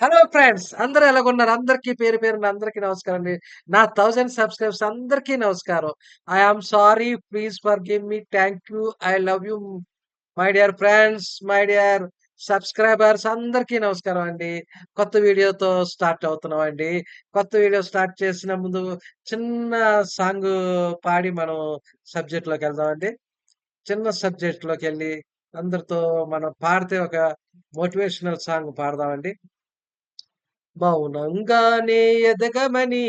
Hello friends అందరూ ఎలాగున్నారు? అందరికీ పేరు పేరున అందరికీ నమస్కారం అండి. నా థౌజండ్ సబ్‌స్క్రైబర్స్ అందరికీ నమస్కారం. I am sorry please forgive me. Thank you. I love you my dear friends, my dear subscribers అందరికీ నమస్కారం అండి. కొత్త వీడియోతో స్టార్ట్ అవుతున్నామండి. కొత్త వీడియో స్టార్ట్ చేసిన ముందు చిన్న సాంగ్ పాడి మనం సబ్జెక్ట్‌లోకెళ్దామండి. చిన్న సబ్జెక్ట్‌లోకెళ్ళి అందరితో మనం పాడితే ఒక మోటివేషనల్ సాంగ్ పాడదామండి. మౌనంగానే ఎదగమని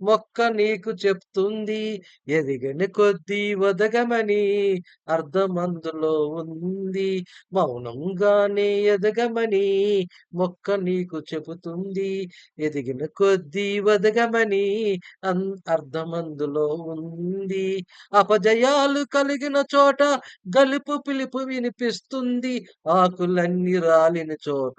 మొక్క నీకు చెప్తుంది. ఎదిగిన కొద్దీ వదగమని అర్థం అందులో ఉంది. మౌనంగానే ఎదగమని మొక్క నీకు చెబుతుంది. ఎదిగిన కొద్దీ వదగమని అన్ అర్థం అందులో ఉంది. అపజయాలు కలిగిన చోట గలుపు పిలుపు వినిపిస్తుంది. ఆకులన్నీ రాలిన చోట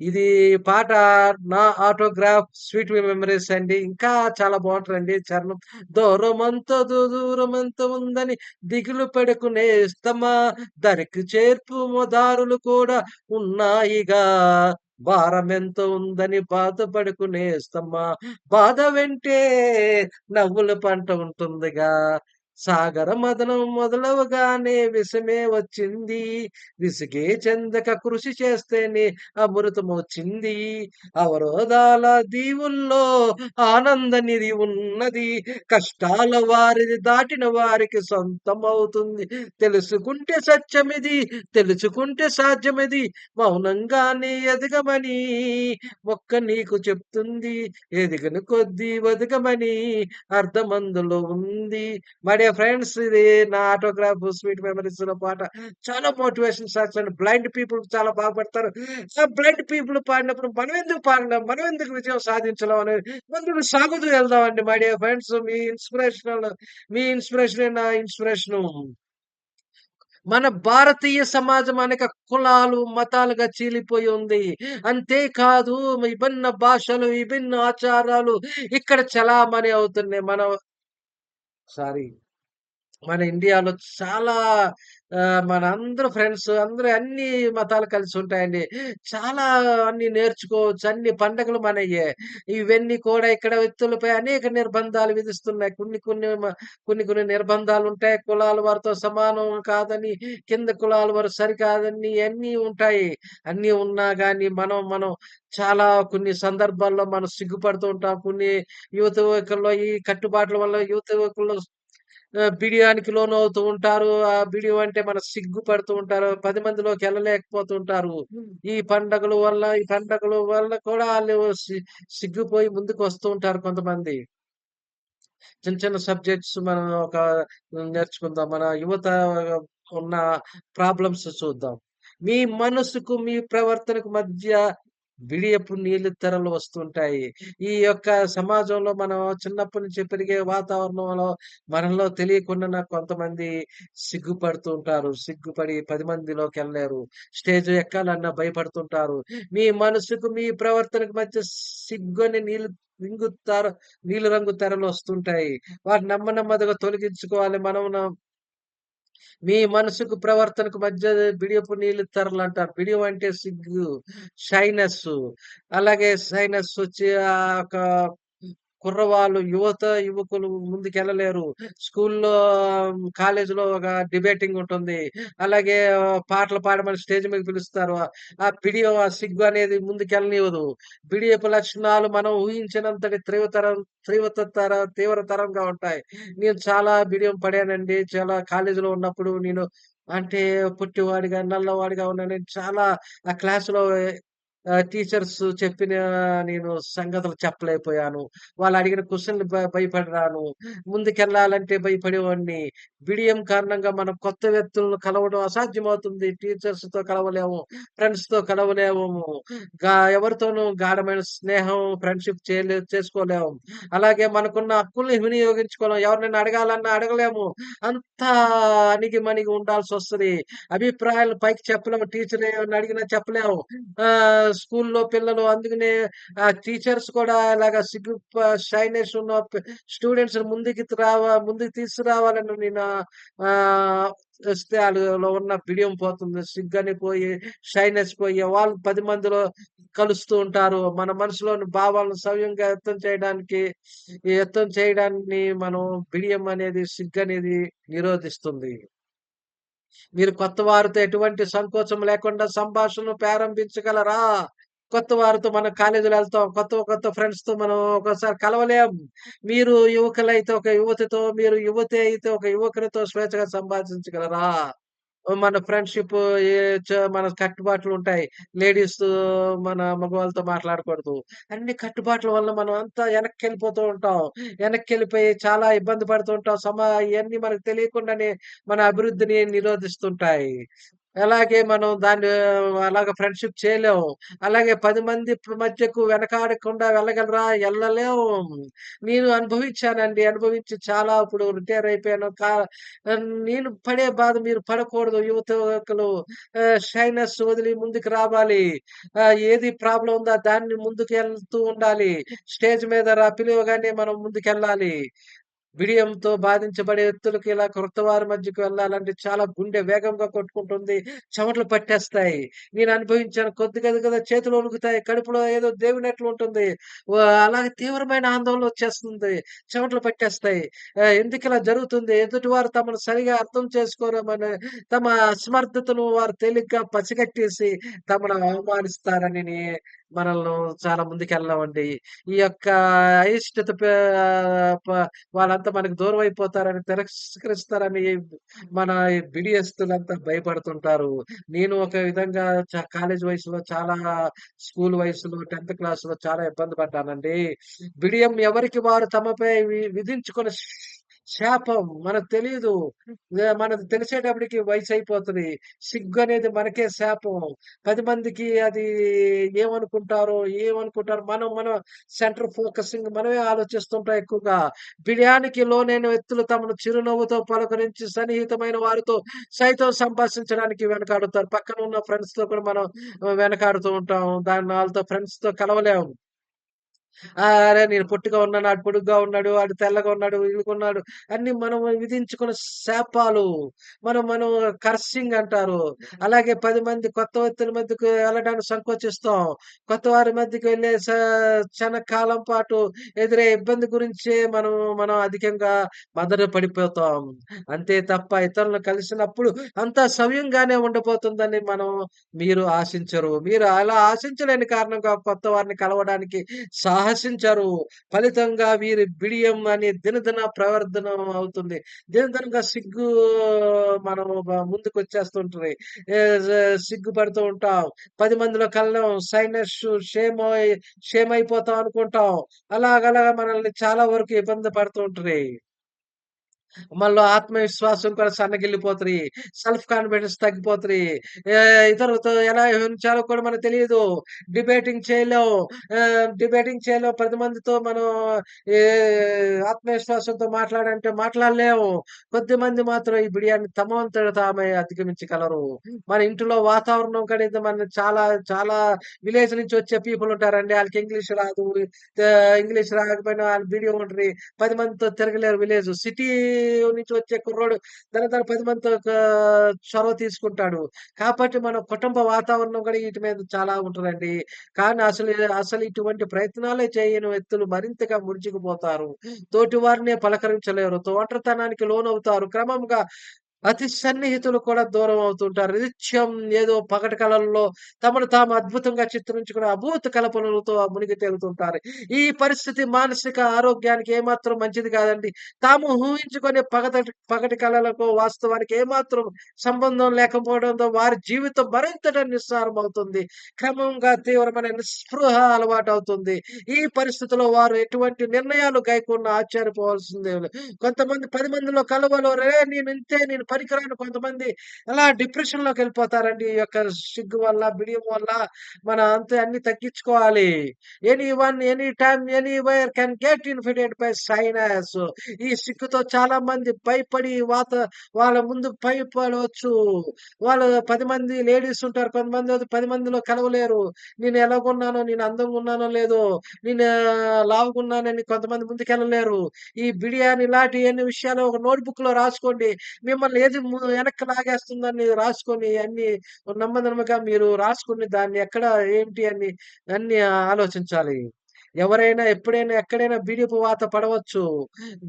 ఇది పాట నా ఆటోగ్రాఫ్ స్వీట్ మెమరీస్ అండి. ఇంకా చాలా బావుంటదండి చరణం. దూరమంత దూరమంత ఉందని దిగులు పడుకునేస్తామా దరికి చేర్పు దారులు కూడా ఉన్నాయిగా. భారమెంత ఉందని బాధపడకు నేస్తమా బాధ వెంటే నవ్వుల పంట ఉంటుందిగా. సాగర మదనం మొదలవగానే విషమే వచ్చింది. విసుగే చెందక కృషి చేస్తేనే అమృతమొచ్చింది. అవరోధాల దీవుల్లో ఆనంద నిధి ఉన్నది. కష్టాల వారిని దాటిన వారికి సొంతమవుతుంది. తెలుసుకుంటే సత్యమిది, తెలుసుకుంటే సాధ్యమిది. మౌనంగానే ఎదగమని మొక్క నీకు చెప్తుంది. ఎదిగిన కొద్దీ వదగమని అర్థం అందులో ఉంది. మడి డియర్ ఫ్రెండ్స్ ఇది నా ఆటోగ్రాఫ్ స్వీట్ మెమరీస్ పాట. చాలా motivation songs and blind people చాలా బాగుపడతారు ఆ బ్లైండ్ పీపుల్ పాడినప్పుడు మనం ఎందుకు పాడలేం? మనం ఎందుకు విజయం సాధించలేం అనేది ముందుకు సాగుతూ వెళ్దామండి మై డియర్ ఫ్రెండ్స్. మీ ఇన్స్‌పిరేషనల్ మీ ఇన్స్పిరేషన్ నా ఇన్స్‌పిరేషను. మన భారతీయ సమాజం అనేక కులాలు, మతాలుగా చీలిపోయి ఉంది. అంతేకాదు విభిన్న భాషలు, విభిన్న ఆచారాలు ఇక్కడ చలామణి అవుతున్నాయి. మన సారీ. మన ఇండియాలో చాలా మన అందరూ ఫ్రెండ్స్ అందరూ అన్ని మతాలు కలిసి ఉంటాయండి. చాలా అన్ని నేర్చుకోవచ్చు. అన్ని పండగలు మనయ్యే. ఇవన్నీ కూడా ఇక్కడ వ్యక్తులపై అనేక నిర్బంధాలు విధిస్తున్నాయి. కొన్ని కొన్ని కొన్ని కొన్ని నిర్బంధాలు ఉంటాయి కులాల వారితో సమానం కాదని, కింద కులాల వారు సరికాదని అన్నీ ఉంటాయి. అన్నీ ఉన్నా కానీ మనం మనం చాలా కొన్ని సందర్భాల్లో మనం సిగ్గుపడుతూ ఉంటాం. కొన్ని యువత యువకుల్లో ఈ కట్టుబాట్ల వల్ల యువత యువకుల్లో బిడియానికి లోనవుతూ ఉంటారు. ఆ బిడియం అంటే మన సిగ్గుపడుతూ ఉంటారు. 10 మందిలోకి ఎళ్ళలేకపోతూ ఉంటారు. ఈ పండగల వల్ల, ఈ పండగల వల్ల కూడా ఆళ్ళు సి సిగ్గుపోయి ముందుకొస్తూ ఉంటారు కొంతమంది. చిన్న చిన్న సబ్జెక్ట్స్ మనం ఒక నేర్చుకుందాం. మన యువత ఉన్న ప్రాబ్లమ్స్ చూద్దాం. మీ మనసుకు, మీ ప్రవర్తనకు మధ్య బిడియపు నీళ్ళు తెరలు వస్తుంటాయి. ఈ యొక్క సమాజంలో మనం చిన్నప్పటి నుంచి పెరిగే వాతావరణంలో మనలో తెలియకుండా కొంతమంది సిగ్గుపడుతూ ఉంటారు. సిగ్గుపడి 10 మందిలోకెళ్ళలేరు. స్టేజ్ ఎక్కాలన్నా భయపడుతుంటారు. మీ మనసుకు, మీ ప్రవర్తనకు మధ్య సిగ్గుని నీళ్ళు నీళ్ళు రింగు తెర నీలి రంగు తెరలు వస్తుంటాయి. వాటిని నమ్మ నెమ్మదిగా తొలగించుకోవాలి. మనం మీ మనసుకు, ప్రవర్తనకు మధ్య బిడియపు నీళ్ళు అంటారు బిడియం అంటే సిగ్గు, షైనస్ అలాగే సైనస్ వచ్చి ఒక కుర్రవాళ్ళు, యువత, యువకులు ముందుకెళ్ళలేరు. స్కూల్లో, కాలేజీలో ఒక డిబేటింగ్ ఉంటుంది. అలాగే పాటలు పాడమని స్టేజ్ మీద పిలుస్తారు. ఆ పిడియో ఆ సిగ్గు అనేది ముందుకెళ్ళనివ్వదు. పిడియపు లక్షణాలు మనం ఊహించినంతటి తీవ్రతరం తీవ్రతర తీవ్రతరంగా ఉంటాయి. నేను చాలా బిడియం పడానండి. చాలా కాలేజీలో ఉన్నప్పుడు నేను అంటే పుట్టివాడిగా నల్లవాడిగా ఉన్నాను. నేను చాలా ఆ క్లాసులో టీచర్స్ చెప్పిన నేను సంగతులు చెప్పలేకపోయాను. వాళ్ళు అడిగిన క్వశ్చన్లు భయపడరాను ముందుకెళ్ళాలంటే భయపడేవాడిని. బిడియం కారణంగా మనం కొత్త వ్యక్తులను కలవడం అసాధ్యమవుతుంది. టీచర్స్‌తో కలవలేము. ఫ్రెండ్స్‌తో కలవలేము. గా ఎవరితోనూ గాఢమైన స్నేహం, ఫ్రెండ్‌షిప్ చేయలే చేసుకోలేము. అలాగే మనకున్న హక్కుల్ని వినియోగించుకోలేము ఎవరినైనా అడగాలన్నా అడగలేము. అంతా ఉండాల్సి వస్తుంది అభిప్రాయాలు పైకి చెప్పలేము. టీచర్ ఏమన్నా అడిగినా చెప్పలేము. స్కూల్‌లో పిల్లలు అందుకనే ఆ టీచర్స్ కూడా ఇలాగ సిగ్గు షైనెస్ ఉన్న స్టూడెంట్స్ ముందుకి రావ ముందుకు తీసుకురావాలని నేను ఆహ్, వస్తే ఉన్న బిడియం పోతుంది. సిగ్గని పోయి, షైనెస్ పోయి వాళ్ళు పది మందిలో కలుస్తూ ఉంటారు. మన మనసులోని భావాలను సవ్యంగా వ్యక్తం చేయడానికి, వ్యక్తం చేయడాన్ని మనం బిడియం అనేది, సిగ్గనేది నిరోధిస్తుంది. మీరు కొత్త వారితో ఎటువంటి సంకోచం లేకుండా సంభాషణలు ప్రారంభించగలరా? కొత్త వారితో మనం కాలేజీలో వెళ్తాం కొత్త కొత్త ఫ్రెండ్స్‌తో మనం ఒకసారి కలవలేం. మీరు యువకులైతే ఒక యువతితో, మీరు యువతి అయితే ఒక యువకునితో స్వేచ్ఛగా సంభాషించగలరా? మన ఫ్రెండ్‌షిప్ మన కట్టుబాట్లు ఉంటాయి లేడీస్ మన మగవాళ్ళతో మాట్లాడకూడదు. అన్ని కట్టుబాట్ల వల్ల మనం అంతా వెనక్కెళ్ళిపోతూ ఉంటాం. వెనక్కి వెళ్ళిపోయి చాలా ఇబ్బంది పడుతూ ఉంటాం. సమా ఇవన్నీ మనకు తెలియకుండానే మన అభివృద్ధిని నిరోధిస్తుంటాయి. అలాగే మనం దాన్ని అలాగ ఫ్రెండ్‌షిప్ చేయలేము. అలాగే పది మంది మధ్యకు వెనకాడకుండా వెళ్ళగలరా? వెళ్ళలేము నేను అనుభవించానండి. అనుభవించి చాలా ఇప్పుడు రిటైర్ అయిపోయాను. కా నేను పడే బాధ మీరు పడకూడదు యువకులు. షైనస్ వదిలి ముందుకు రావాలి. ఏది ప్రాబ్లం ఉందో దాన్ని ముందుకు వెళ్తూ ఉండాలి. స్టేజ్ మీద రా పిలువగానే మనం ముందుకెళ్ళాలి. బిడియంతో బాధించబడే వ్యక్తులకు ఇలా క్రొత్త వారి మధ్యకి వెళ్ళాలంటే చాలా గుండె వేగంగా కొట్టుకుంటుంది. చెమటలు పట్టేస్తాయి. నేను అనుభవించాను. కొద్దిగా కదా చేతులు వణుకుతాయి. కడుపులో ఏదో దేవినట్లు ఉంటుంది. అలాగే తీవ్రమైన ఆందోళన వచ్చేస్తుంది. చెమటలు పట్టేస్తాయి. ఎందుకు ఎందుకిలా జరుగుతుంది? ఎదుటివారు తమను సరిగా అర్థం చేసుకోరేమని తమ అసమర్థతను వారు తేలిగ్గా పసిగట్టేసి తమను అవమానిస్తారని మనల్ని చాలా ముందుకెళ్ళమండి. ఈ యొక్క అయిష్టత వాళ్ళంతా మనకు దూరం అయిపోతారని, తిరస్కరిస్తారని మన ఈ బిడియస్తులంతా భయపడుతుంటారు. నేను ఒక విధంగా కాలేజ్ వయసులో చాలా స్కూల్ వయసులో టెన్త్ క్లాస్లో చాలా ఇబ్బంది పడ్డానండి. బిడియం ఎవరికి వారు తమపై వి విధించుకున్న శాపం మనకు తెలీదు. ఆహ్, మనకు తెలిసేటప్పటికి వయసయిపోతది. సిగ్గనేది మనకే శాపం. 10 మందికి అది ఏమనుకుంటారో, ఏమనుకుంటారో మనం మనం సెంటర్ ఫోకసింగ్ మనమే ఆలోచిస్తుంటాం ఎక్కువగా. బిడియానికి లోనైన వ్యక్తులు తమను చిరునవ్వుతో పలకరించి సన్నిహితమైన వారితో సైతం సంభాషించడానికి వెనకాడుతారు. పక్కన ఉన్న ఫ్రెండ్స్‌తో కూడా మనం వెనకాడుతూ ఉంటాం. దాన్ని ఆళ్ళతో ఫ్రెండ్స్‌తో కలవలేము. అరే! నేను పొట్టిగా ఉన్నాను. ఆడు పొడుగ్గా ఉన్నాడు. ఆడు తెల్లగా ఉన్నాడు. ఇలుగున్నాడు. అన్ని మనం విధించుకున్న శాపాలు. మనం మనం కర్సింగ్ అంటారు. అలాగే పది మంది కొత్త వ్యక్తుల మధ్యకు వెళ్ళడానికి సంకోచిస్తాం. కొత్త వారి మధ్యకి వెళ్ళే స కాలం పాటు ఎదురే ఇబ్బంది గురించే మనం మనం అధికంగా మదన పడిపోతాం. అంతే తప్ప ఇతరులను కలిసినప్పుడు అంతా సవ్యంగానే ఉండిపోతుందని మనం మీరు ఆశించరు. మీరు అలా ఆశించలేని కారణంగా కొత్త వారిని కలవడానికి సాహసించరు. ఫలితంగా వీరి బిడియం అనే దినదిన ప్రవర్ధనం అవుతుంది. దినదినంగా సిగ్గు మనం ముందుకు ముందుకొచ్చేస్తుంటది. సిగ్గుపడుతూ ఉంటాం. పది మందిలో కళ్ళం సైనస్ క్షేమ క్షేమైపోతాం అయిపోతాం అనుకుంటాం. అలాగలాగా మనల్ని చాలా వరకు ఇబ్బంది పడుతూ ఉంటది. మనలో ఆత్మవిశ్వాసం కూడా సన్నగిల్లిపోతుంది సెల్ఫ్ కాన్ఫిడెన్స్ తగ్గిపోతుంది ఇతరులతో ఎలా వ్యవహరించాలో కూడా మనకు తెలియదు డిబేటింగ్ చేయలేం. డిబేటింగ్ చేయలేం. 10 మందితో మనం ఆత్మవిశ్వాసంతో మాట్లాడంటే మాట్లాడలేము. కొద్ది మంది మాత్రం ఈ బిడియాన్ని తమంతట తామే అధిగమించగలరు. మన ఇంటిలో వాతావరణం కడితే మన చాలా చాలా విలేజ్ నుంచి వచ్చే పీపుల్ ఉంటారండి. వాళ్ళకి ఇంగ్లీష్ రాదు. ఇంగ్లీష్ రాకపోయినా ఆళ్ళు బిడియం ఉంటది. పది మందితో తిరగలేరు విలేజ్. సిటీ నుంచి వచ్చే కుర్రోడు దర దర 10 మందితో చొరవ తీసుకుంటాడు. కాబట్టి మన కుటుంబ వాతావరణం కూడా ఈటి మీద చాలా ఉంటదండి. కానీ అసలు అసలు ఇటువంటి ప్రయత్నాలే చేయని వ్యక్తులు మరింతగా ముడుచుకుపోతారు. తోటి వారినే పలకరించలేరు. తో ఒంటరితనానికి లోనవుతారు. క్రమంగా అతి సన్నిహితులు కూడా దూరం అవుతుంటారు. నిత్యం ఏదో పగటి కళల్లో తమను తాము అద్భుతంగా చిత్రించుకునే అభూత కల్పనలతో మునిగి తేలుతుంటారు. ఈ పరిస్థితి మానసిక ఆరోగ్యానికి ఏమాత్రం మంచిది కాదండి. తాము ఊహించుకునే పగతటి పగటి కళలకు వాస్తవానికి ఏమాత్రం సంబంధం లేకపోవడంతో వారి జీవితం మరింతట నిస్సారమవుతుంది. క్రమంగా తీవ్రమైన నిస్పృహ అలవాటు అవుతుంది ఈ పరిస్థితిలో వారు ఎటువంటి నిర్ణయాలు గైకున్న ఆశ్చర్యపోవాల్సిందే కొంతమంది పది మందిలో కలవలో "రే ఇంతే నేను పనికిరాని కొంతమంది అలా డిప్రెషన్‌లోకెళ్ళిపోతారండి. ఈ యొక్క సిగ్గు వల్ల, బిడియం వల్ల మన అంత అన్ని తగ్గించుకోవాలి. Anyone, any time, anywhere can get confident by sinus. ఈ సిగ్గుతో చాలా మంది భయపడి వాత వాళ్ళ ముందు భయపడవచ్చు. వాళ్ళు పది మంది లేడీస్ ఉంటారు. కొంతమంది పది మందిలో కలవలేరు. నేను ఎలాగున్నానో, నేను అందంగా ఉన్నానో లేదో, నేను లావుగున్నానని కొంతమంది ముందుకెళ్ళలేరు. ఈ బిడియాని ఇలాంటి అన్ని విషయాలు ఒక నోట్‌బుక్‌లో రాసుకోండి. మిమ్మల్ని ఏది వెనక్కి లాగేస్తుందని రాసుకొని అన్ని నెమ్మదిగా మీరు రాసుకొని దాన్ని ఎక్కడ ఏంటి అని అన్ని ఆలోచించాలి. ఎవరైనా ఎప్పుడైనా ఎక్కడైనా బిడియపు వాత పడవచ్చు.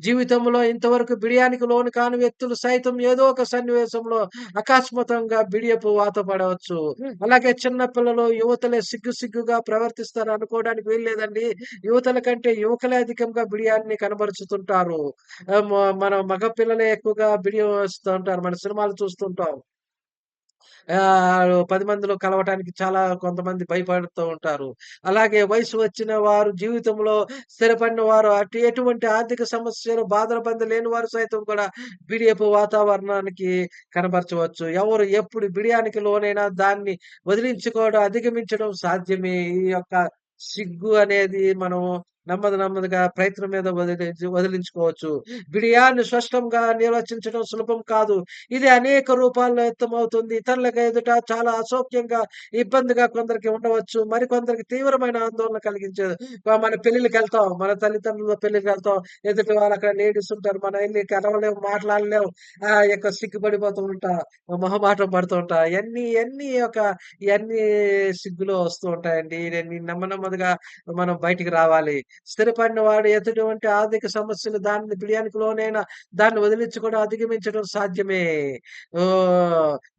జీవితంలో ఇంతవరకు బిడియానికి లోను కాని వ్యక్తులు సైతం ఏదో ఒక సన్నివేశంలో అకస్మాత్తుగా బిడియపు వాత పడవచ్చు. అలాగే చిన్న పిల్లలు, యువతులే సిగ్గు సిగ్గుగా ప్రవర్తిస్తారు అనుకోవడానికి వీల్లేదండి. యువతుల కంటే యువకులే అధికంగా బిడియాన్ని కనబరుచుతుంటారు. మన మగ పిల్లలే ఎక్కువగా బిడియం వేస్తూ ఉంటారు. మన సినిమాలు చూస్తుంటాం. పది మందిలో కలవటానికి చాలా కొంతమంది భయపడుతూ ఉంటారు. అలాగే వయసు వచ్చిన వారు జీవితంలో స్థిరపడిన వారు అటు ఎటువంటి ఆర్థిక సమస్యలు, బాధల బంధు లేని వారు సైతం కూడా బిడియపు వాతావరణానికి కనబరచవచ్చు. ఎవరు ఎప్పుడు బిడియానికి లోనైనా దాన్ని వదిలించుకోవడం, అధిగమించడం సాధ్యమే. ఈ యొక్క సిగ్గు అనేది మనం నెమ్మది నెమ్మదిగా ప్రయత్నం మీద వదిలి వదిలించుకోవచ్చు. బిడియాన్ని స్పష్టంగా నిర్వచించడం సులభం కాదు. ఇది అనేక రూపాల్లో వ్యక్తమవుతుంది. ఇతరులకు ఎదుట చాలా అసౌక్యంగా, ఇబ్బందిగా కొందరికి ఉండవచ్చు. మరికొందరికి తీవ్రమైన ఆందోళన కలిగించేది. మన మన వెళ్తాం మన తల్లిదండ్రుల పెళ్ళికెళ్తాం. ఎదుటి వాళ్ళు అక్కడ లేడీస్ ఉంటారు. మనం ఎళ్ళి కలవలేము, మాట్లాడలేము. ఆ యొక్క సిగ్గుపడిపోతూ ఉంటా. మొహమాటం పడుతూ ఉంటా. ఎన్ని ఇయన్నీ ఒక ఎన్ని సిగ్గులో వస్తూ ఉంటాయండి. ఇయన్నీ నెమ్మ నెమ్మదిగా మనం బయటికి రావాలి. స్థిరపడిన వాడు ఎటువంటి ఆర్థిక సమస్యలు దానిని బిడియానికి లోనైనా దాన్ని వదిలించుకోవడం, అధిగమించడం సాధ్యమే. ఓ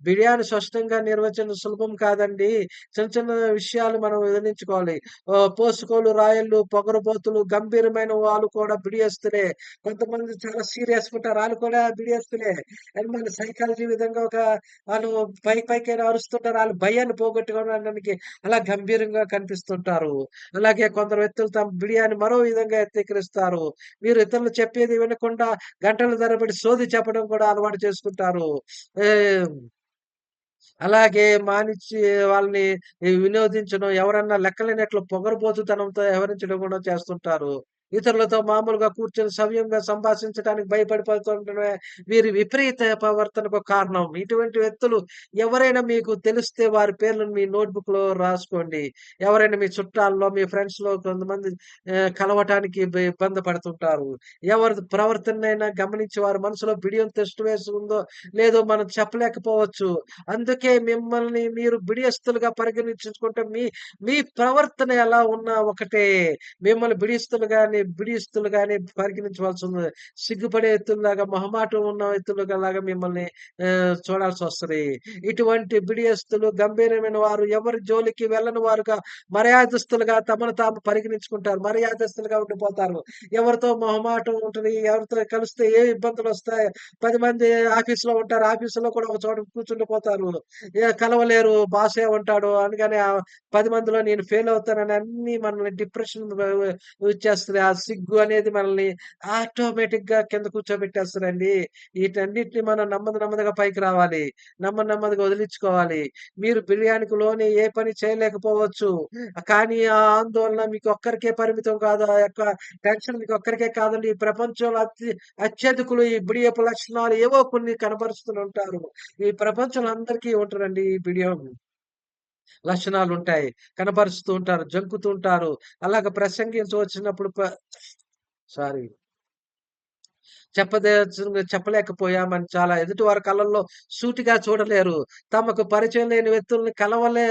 బిడియాని స్పష్టంగా నిర్వచనం సులభం కాదండి. చిన్న చిన్న విషయాలు మనం వదిలించుకోవాలి. పోసుకోలు, రాయళ్ళు, పొగరపోతులు గంభీరమైన వాళ్ళు కూడా బిడియస్తులే. కొంతమంది చాలా సీరియస్ ఉంటారు. వాళ్ళు కూడా బిడియస్తులే. అని మన సైకాలజీ విధంగా ఒక వాళ్ళు పై పైకి అరుస్తుంటారు. వాళ్ళు భయాన్ని పోగొట్టుకోవడానికి అలా గంభీరంగా కనిపిస్తుంటారు. అలాగే కొందరు వ్యక్తులు తమ బిడియా విషయాన్ని మరో విధంగా వ్యక్తీకరిస్తారు. మీరు ఇతరులు చెప్పేది వినకుండా గంటల ధరబడి సోది చెప్పడం కూడా అలవాటు చేసుకుంటారు. అలాగే మానిచ్చి వాళ్ళని వినోదించడం, ఎవరన్నా లెక్కలేనట్లు పొగరుబోతుతనంతో వ్యవహరించడం కూడా చేస్తుంటారు. ఇతరులతో మామూలుగా కూర్చొని సవ్యంగా సంభాషించడానికి భయపడిపోతుండడమే వీరి విపరీత ప్రవర్తనకు కారణం. ఇటువంటి వ్యక్తులు ఎవరైనా మీకు తెలిస్తే వారి పేర్లను మీ నోట్‌బుక్‌లో రాసుకోండి. ఎవరైనా మీ చుట్టాల్లో, మీ ఫ్రెండ్స్‌లో కొంతమంది కలవటానికి ఇబ్బంది పడుతుంటారు. ఎవరి ప్రవర్తనైనా గమనించి వారి మనసులో బిడియం తిష్టవేసి ఉందో లేదో మనం చెప్పలేకపోవచ్చు. అందుకే మిమ్మల్ని మీరు బిడియస్తులుగా పరిగణించుకుంటే మీ మీ ప్రవర్తన ఎలా ఉన్నా ఒకటే. మిమ్మల్ని బిడియస్తులుగాని బిడియస్తులుగానే పరిగణించవలసిన సిగ్గుపడే ఎత్తుల్లాగా మొహమాటం ఉన్న వ్యక్తులుగాలాగా మిమ్మల్ని చూడాల్సి వస్తుంది ఇటువంటి బిడియస్తులు, గంభీరమైన వారు ఎవరి జోలికి వెళ్ళని వారుగా, మర్యాదస్తులుగా తమను తాము పరిగణించుకుంటారు. మర్యాదస్తులుగా ఉండిపోతారు. ఎవరితో మొహమాటం ఉంటుంది ఎవరితో కలిస్తే ఏ ఇబ్బందులొస్తాయి. 10 మంది ఆఫీసులో ఉంటారు. ఆఫీసులో కూడా ఒక చోట కూర్చుండిపోతారు. కలవలేరు. బాస్ ఉంటాడు అందుకని పది మందిలో నేను ఫెయిల్ అవుతానని అన్ని మనల్ని డిప్రెషన్ వ ఆ సిగ్గు అనేది మనల్ని ఆటోమేటిక్గా కింద కూర్చోబెట్టేస్తారండి వీటన్నిటిని మనం నెమ్మది నెమ్మదిగా పైకి రావాలి. నెమ్మది నెమ్మదిగా వదిలించుకోవాలి. మీరు బిడియానికి లోనే ఏ పని చేయలేకపోవచ్చు. కానీ ఆ ఆందోళన మీకు ఒక్కరికే పరిమితం కాదు. ఆ యొక్క టెన్షన్ మీకు ఒక్కరికే కాదండి. ఈ ప్రపంచంలో అతి అత్యధికులు ఈ బిడియపు లక్షణాలు ఏవో కొన్ని కనపరుస్తూ ఉంటారు. ఈ ప్రపంచంలో అందరికీ ఉంటారండి ఈ బిడియం. లక్షణాలుంటాయి. కనపరుస్తూ ఉంటారు. జంకుతూ ఉంటారు. అలాగ ప్రసంగించవచ్చినప్పుడు సారీ. చెప్పదలుచుకుంది చెప్పలేకపోయామని చాలా ఎదుటి వారి కళ్ళల్లో సూటిగా చూడలేరు. తమకు పరిచయం లేని వ్యక్తుల్ని కలవలే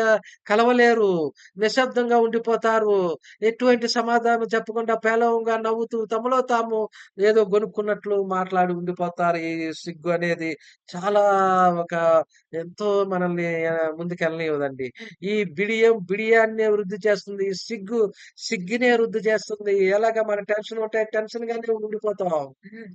కలవలేరు. నిశ్శబ్దంగా ఉండిపోతారు. ఎటువంటి సమాధానం చెప్పకుండా పేలవంగా నవ్వుతూ తమలో తాము ఏదో గొనుక్కున్నట్లు మాట్లాడి ఉండిపోతారు. ఈ సిగ్గు అనేది చాలా ఒక ఎంతో మనల్ని ముందుకెళ్ళనివ్వదండి. ఈ బిడియం బిడియాన్నే వృద్ధి చేస్తుంది. ఈ సిగ్గు సిగ్గునే వృద్ధి చేస్తుంది. ఎలాగా మన టెన్షన్ ఉంటే టెన్షన్‌గానే ఉండిపోతాం.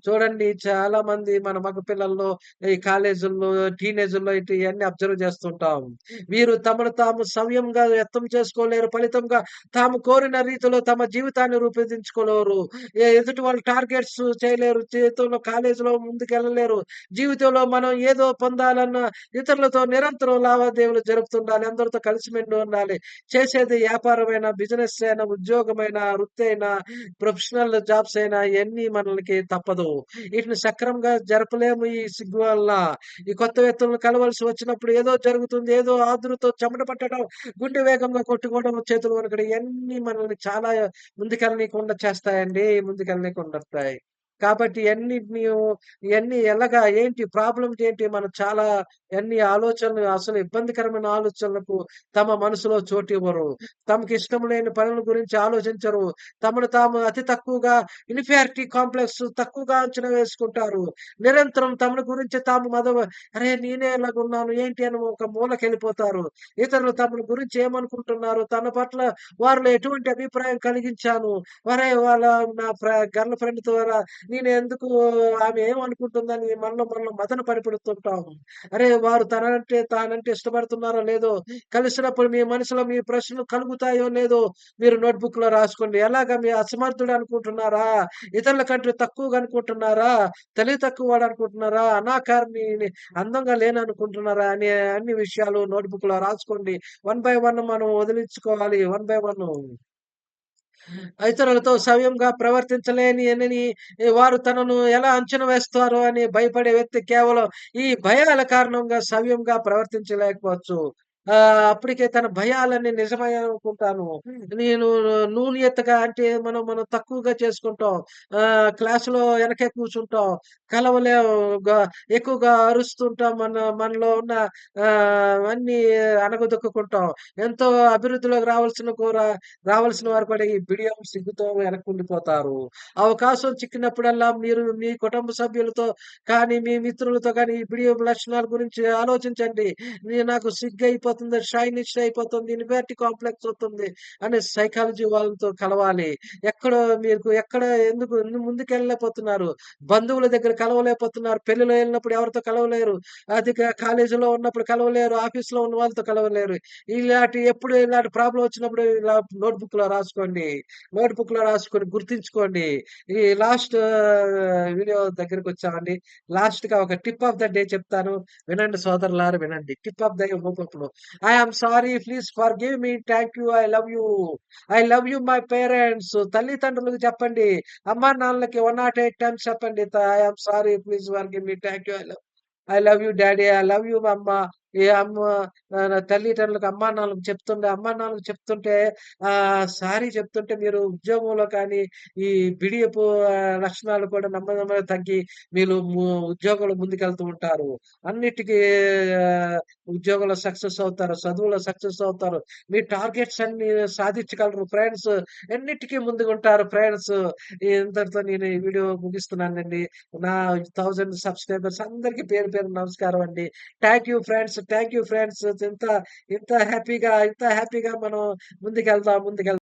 చూడండి చాలా మంది మన మగ పిల్లల్లో ఈ కాలేజీల్లో టీనేజుల్లో ఇటు ఇవన్నీ అబ్జర్వ్ చేస్తుంటాం. వీరు తమను తాము సవ్యంగా వ్యక్తం చేసుకోలేరు. ఫలితంగా తాము కోరిన రీతిలో తమ జీవితాన్ని రూపొందించుకోలేరు. ఎదుటి వాళ్ళు టార్గెట్స్ చేయలేరు. జీవితంలో కాలేజీలో ముందుకెళ్ళలేరు. జీవితంలో మనం ఏదో పొందాలన్న ఇతరులతో నిరంతరం లావాదేవీలు జరుపుతుండాలి. అందరితో కలిసిమెండి ఉండాలి. చేసేది వ్యాపారమైన బిజినెస్ అయినా, ఉద్యోగమైన వృత్తి అయినా, ప్రొఫెషనల్ జాబ్స్ అయినా ఇవన్నీ మనకి తప్పదు. వీటిని సక్రమంగా జరపలేము ఈ సిగ్గు వల్ల ఈ కొత్త వ్యక్తులను కలవలసి వచ్చినప్పుడు ఏదో జరుగుతుంది. ఏదో ఆదురుతో చెమట పట్టడం, గుండె వేగంగా కొట్టుకోవడం, చేతులు వనకడం ఇవన్నీ మనల్ని చాలా ముందుకెళ్ళనీకుండా చేస్తాయండి. ముందుకెళ్ళనీయకుండా వస్తాయి కాబట్టి ఇవన్నీ ఇవన్నీ ఎలాగా ఏంటి ప్రాబ్లమ్స్ ఏంటి? మనం చాలా ఎన్ని ఆలోచనలు అసలు ఇబ్బందికరమైన ఆలోచనలకు తమ మనసులో చోటివ్వరు. తమకిష్టం లేని పనుల గురించి ఆలోచించరు. తమను తాము అతి తక్కువగా ఇన్ఫియారిటీ కాంప్లెక్స్ తక్కువగా అంచనా వేసుకుంటారు. నిరంతరం తమను గురించి తాము మదవ అరే! నేనే ఇలాగున్నాను ఏంటి అని ఒక మూలకెళ్ళిపోతారు. ఇతరులు తమను గురించి ఏమనుకుంటున్నారు? తన పట్ల వారిలో ఎటువంటి అభిప్రాయం కలిగించాను? వరే వాళ్ళ నా గర్ల్ ఫ్రెండ్ ద్వారా నేను ఎందుకు ఆమె ఏమనుకుంటుందని మనలో మనలో మదన పడిపెడుతుంటాము అరే! వారు తనంటే తానంటే ఇష్టపడుతున్నారో లేదో, కలిసినప్పుడు మీ మనసులో మీ ప్రశ్నలు కలుగుతాయో లేదో మీరు నోట్‌బుక్‌లో రాసుకోండి. ఎలాగా మీ అసమర్థుడు అనుకుంటున్నారా? ఇతరుల కంటే తక్కువగా అనుకుంటున్నారా? తెలివి తక్కువ అనుకుంటున్నారా? అనాకారిని అందంగా లేననుకుంటున్నారా? అనే అన్ని విషయాలు నోట్‌బుక్‌లో రాసుకోండి. వన్ బై వన్ మనం వదిలించుకోవాలి. One by one. ఇతరులతో సవ్యంగా ప్రవర్తించలేని వారు తనను ఎలా అంచనా వేస్తారో అని భయపడే వ్యక్తి కేవలం ఈ భయాల కారణంగా సవ్యంగా ప్రవర్తించలేకపోవచ్చు. అప్పటికే తన భయాలన్నీ నిజమయ్యాయి అనుకుంటాను. నేను నూనియతగా అంటే మనం మనం తక్కువగా చేసుకుంటాం. క్లాస్‌లో వెనకే కూర్చుంటాం. కలవలేము. గ ఎక్కువగా అరుస్తుంటాం. మన మనలో ఉన్న అన్నీ అణగదొక్కుకుంటాం. ఎంతో అభివృద్ధిలోకి రావాల్సిన కూర రావాల్సిన వారు కూడా ఈ బిడియం, సిగ్గుతో వెనక్కుండిపోతారు. అవకాశం చిక్కినప్పుడల్లా మీరు మీ కుటుంబ సభ్యులతో కానీ, మీ మిత్రులతో కానీ ఈ బిడియం లక్షణాల గురించి ఆలోచించండి. నాకు అయిపోతుంది షైనిష్ అయిపోతుంది, ఇన్ఫీరియారిటీ కాంప్లెక్స్ వస్తుంది అనే సైకాలజీ వాళ్ళతో కలవాలి. ఎక్కడో మీకు ఎక్కడ ఎందుకు ముందుకెళ్ళలేకపోతున్నారు. బంధువుల దగ్గర కలవలేకపోతున్నారు. పెళ్ళిలో వెళ్ళినప్పుడు ఎవరితో కలవలేరు. అది కాలేజీలో ఉన్నప్పుడు కలవలేరు. ఆఫీస్‌లో ఉన్న వాళ్ళతో కలవలేరు. ఇలాంటి ఎప్పుడు ఇలాంటి ప్రాబ్లం వచ్చినప్పుడు ఇలా నోట్‌బుక్‌లో రాసుకోండి. నోట్‌బుక్‌లో రాసుకొని గుర్తించుకోండి ఈ లాస్ట్ వీడియో దగ్గరికొచ్చామండి. లాస్ట్‌గా ఒక టిప్ ఆఫ్ ద డే చెప్తాను. వినండి సోదరులారు వినండి. Tip of the day I am sorry please forgive me. Thank you. I love you. I love you my parents. తల్లిదండ్రులకు చెప్పండి. అమ్మా నాన్నలకి 108 టైమ్స్ చెప్పండి. I sorry please forgive me. Thank you. I love I love you daddy. I love you అమ్మ. ఈ అమ్మ తల్లిదండ్రులకు అమ్మానాన్నలకు చెప్తుంటే అమ్మానాన్నలకు చెప్తుంటే ఆ సారీ చెప్తుంటే మీరు ఉద్యోగంలో కానీ, ఈ బిడియపు లక్షణాలు కూడా నెమ్మది తగ్గి మీరు ఉద్యోగంలో ముందుకెళ్తూ ఉంటారు. అన్నిటికీ ఉద్యోగంలో సక్సెస్ అవుతారు. చదువులో సక్సెస్ అవుతారు. మీ టార్గెట్స్ అన్ని సాధించగలరు ఫ్రెండ్స్. ఎన్నిటికి ముందుకుంటారు ఫ్రెండ్స్. ఇంతటితో నేను ఈ వీడియో ముగిస్తున్నానండి. నా థౌజండ్ సబ్‌స్క్రైబర్స్ అందరికి పేరు పేరు నమస్కారం అండి. Thank you friends. Thank you friends. ఇంత ఇంత హ్యాపీగా ఇంత హ్యాపీగా మనం ముందుకెళ్దాం ముందుకెళ్దాం.